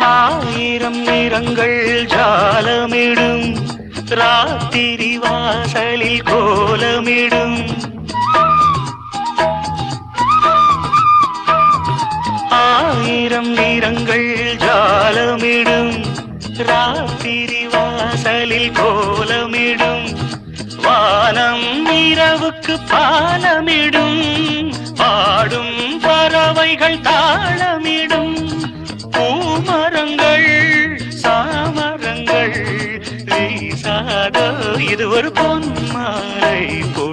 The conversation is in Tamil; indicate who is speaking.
Speaker 1: ஆயிரம் நிறங்கள் ஜாலமிடும். ராத்திரி வாசலில் கோலமிடும். ஆயிரம் நிறங்கள் ஜாலமிடும். ராத்திரி வாசலில் கோலமிடும். வானம் இரவுக்கு பாலமிடும். பாடும் பறவைகள் தாளமிடும். சாமரங்கள் சாமரங்கள் இது ஒரு பொன்மாலை போ.